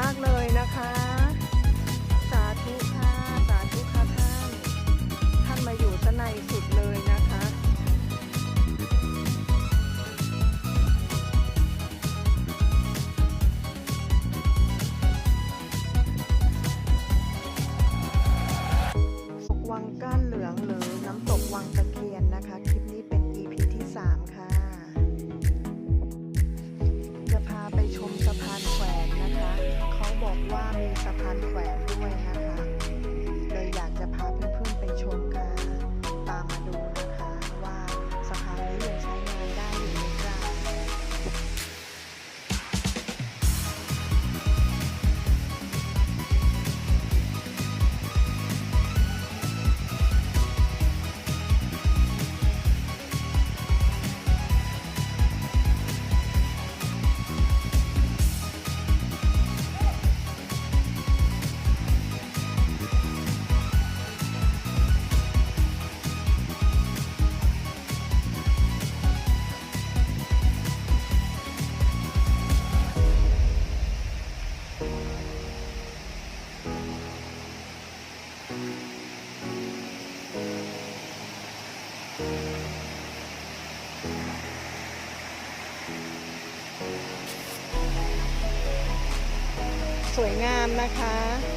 มากเลย งามนะคะ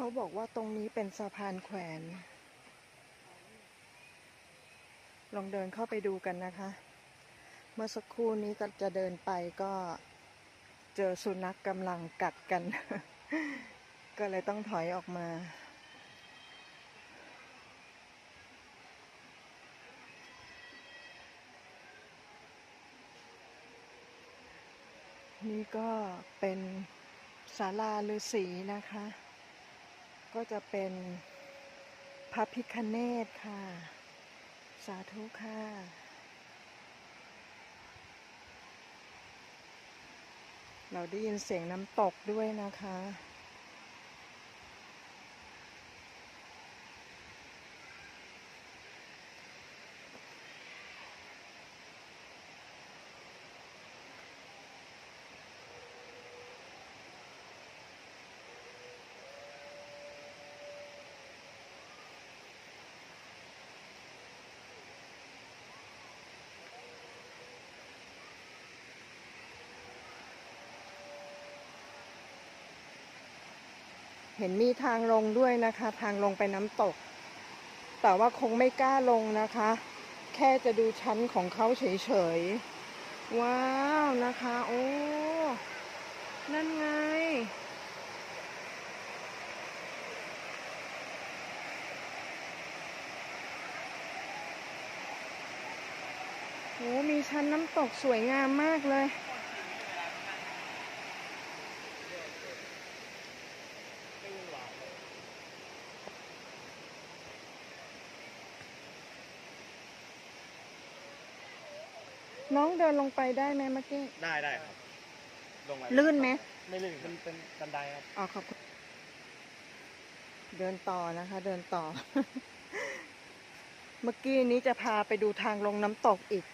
เขาบอกว่าตรงนี้เป็นสะพานแขวน ลองเดินเข้าไปดูกันนะคะ เมื่อสักครู่นี้ก็จะเดินไปก็เจอสุนัขกำลังกัดกัน ก็เลยต้องถอยออกมา นี่ก็เป็นศาลาฤาษีนะคะ ก็จะเป็นพระพิคเนตค่ะ สาธุค่ะเราได้ยินเสียงน้ำตกด้วยนะคะ เห็นมีทางลงด้วยนะคะ ทางลงไปน้ำตก แต่ว่าคงไม่กล้าลงนะคะ แค่จะดูชั้นของเขาเฉยๆ ว้าวนะคะ โอ้ นั่นไง โอ้มีชั้นน้ำตกสวยงามมากเลย น้องเดินลงไปได้ไหมเมื่อกี้ ได้ได้ครับลงไปลื่นไหม ไม่ลื่นมันเป็นบันไดครับ อ๋อขอบคุณ เดินต่อนะคะ เดินต่อ เมื่อกี้นี้จะพาไปดูทางลงน้ำตกอีก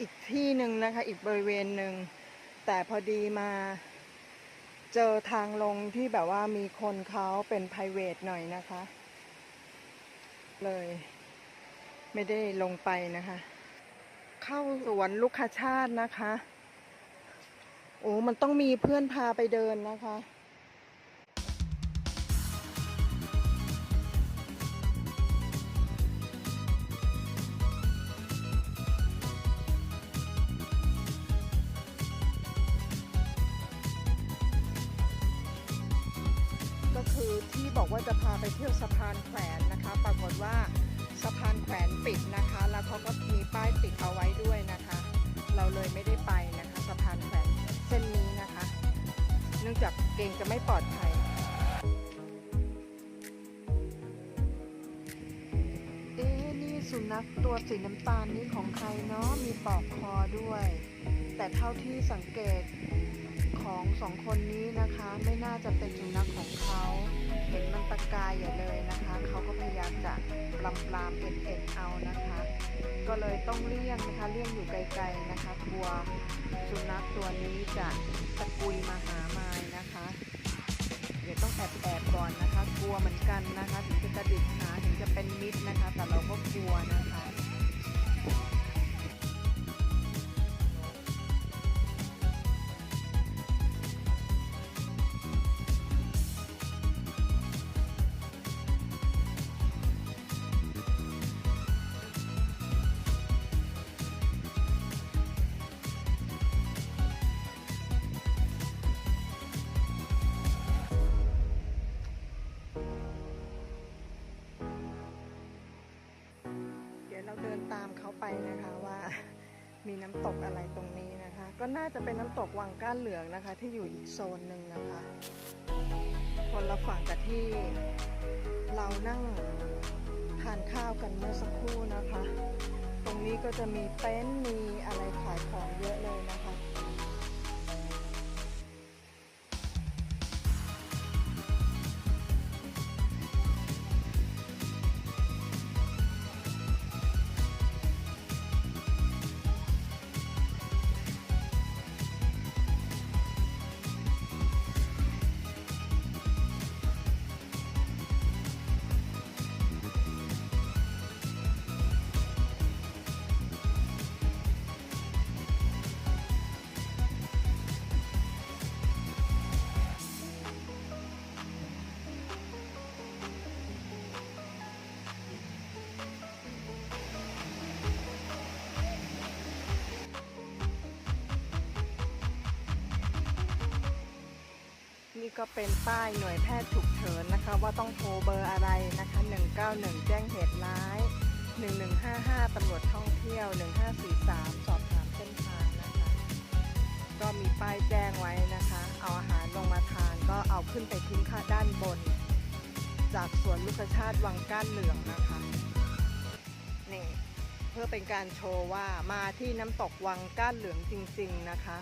อีกที่หนึ่งนะคะ อีกบริเวณหนึ่ง แต่พอดีมา เจอทางลงที่แบบว่ามีคนเขาเป็น p r i v a t หน่อยนะคะ เลย ไม่ได้ลงไปนะคะ เข้าสวนลูกคชาตินะคะ โอ้มันต้องมีเพื่อนพาไปเดินนะคะก็คือที่บอกว่าจะพาไปเที่ยวสะพานแขวนนะคะ ปรากฏว่าสะพานแขวนปิดนะคะ แล้วเขาก็มีป้ายติด นื่องจากเกรงจะไม่ปลอดภัย เอ๊นี่สุนัขตัวสีน้ำตาลนี่ของใครเนาะมีปอกคอด้วย แต่เท่าที่สังเกตของสองคนนี้นะคะ ไม่น่าจะเป็นสุนัขของเขาเห็นมันตะกายอย่าเลยนะคะ เขาก็พยายามจะลำปลามเอ็นเอ็นเอานะคะ ก็เลยต้องเลี่ยงนะคะเลี่ยงอยู่ไกลๆนะคะกลัวสุนัขตัวนี้จะตะกุยมาหาไม้นะคะ เดี๋ยวต้องแอบแอบๆก่อนนะคะ กลัวเหมือนกันนะคะ ถึงจะกระดิกหาถึงจะเป็นมิตรนะคะ แต่เราก็กลัวนะคะ ไปนะคะว่ามีน้ำตกอะไรตรงนี้นะคะ ก็น่าจะเป็นน้ำตกวังก้านเหลืองนะคะ ที่อยู่อีกโซนหนึ่งนะคะ คนละฝั่งกับที่เรานั่งทานข้าวกันเมื่อสักครู่นะคะ ตรงนี้ก็จะมีเต็นท์มีอะไรขายของเยอะเลยนะคะ ก็เป็นป้ายหน่วยแพทย์ฉุกเฉินนะคะ ว่าต้องโทรเบอร์อะไรนะคะ 191 แจ้งเหตุร้าย 1155ตำรวจท่องเที่ยว 1543 สอบถามเส้นทางนะคะ ก็มีป้ายแจ้งไว้นะคะ เอาอาหารลงมาทานก็เอาขึ้นไปทิ้งค่าด้านบน จากสวนลูกชาติวังก้านเหลืองนะคะนี่เพื่อเป็นการโชว์ว่ามาที่น้ำตกวังก้านเหลืองจริง ๆ นะคะ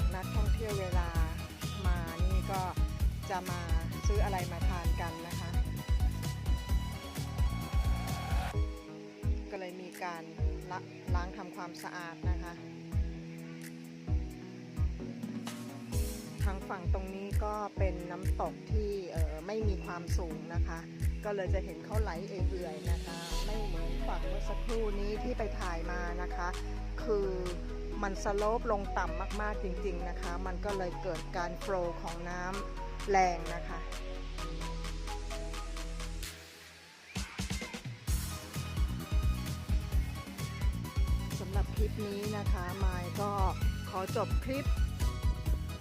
จากนักท่องเที่ยวเวลามานี่ก็จะมาซื้ออะไรมาทานกันนะคะ ก็เลยมีการลล้างทำความสะอาดนะคะทางฝั่งตรงนี้ก็เป็นน้ำตกที่ออไม่มีความสูงนะคะ ก็เลยจะเห็นเขาไหลเอื่อยๆนะคะ ไม่เหมือนฝั่งเมื่อสักครู่นี้ที่ไปถ่ายมานะคะ คือ มันสโลปลงต่ำมากๆจริงๆนะคะ มันก็เลยเกิดการโฟลของน้ำแรงนะคะ สำหรับคลิปนี้นะคะมายก็ขอจบคลิป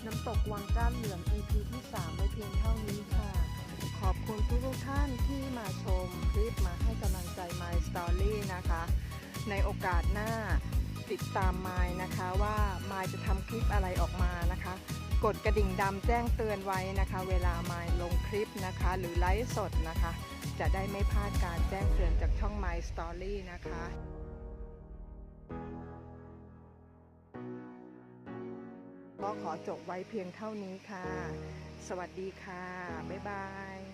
น้ำตกวังก้านเหลือง EP ที่ 3 ไว้เพียงเท่านี้ค่ะ ขอบคุณทุกๆท่านที่มาชมคลิปมาให้กำลังใจ My Story นะคะ ในโอกาสหน้า ติดตามมายนะคะว่ามายจะทำคลิปอะไรออกมานะคะ กดกระดิ่งดำแจ้งเตือนไว้นะคะ เวลามายลงคลิปนะคะ หรือไลฟ์สดนะคะ จะได้ไม่พลาดการแจ้งเตือนจากช่อง My Story นะคะก็ขอจบไว้เพียงเท่านี้ค่ะ สวัสดีค่ะ บ๊ายบาย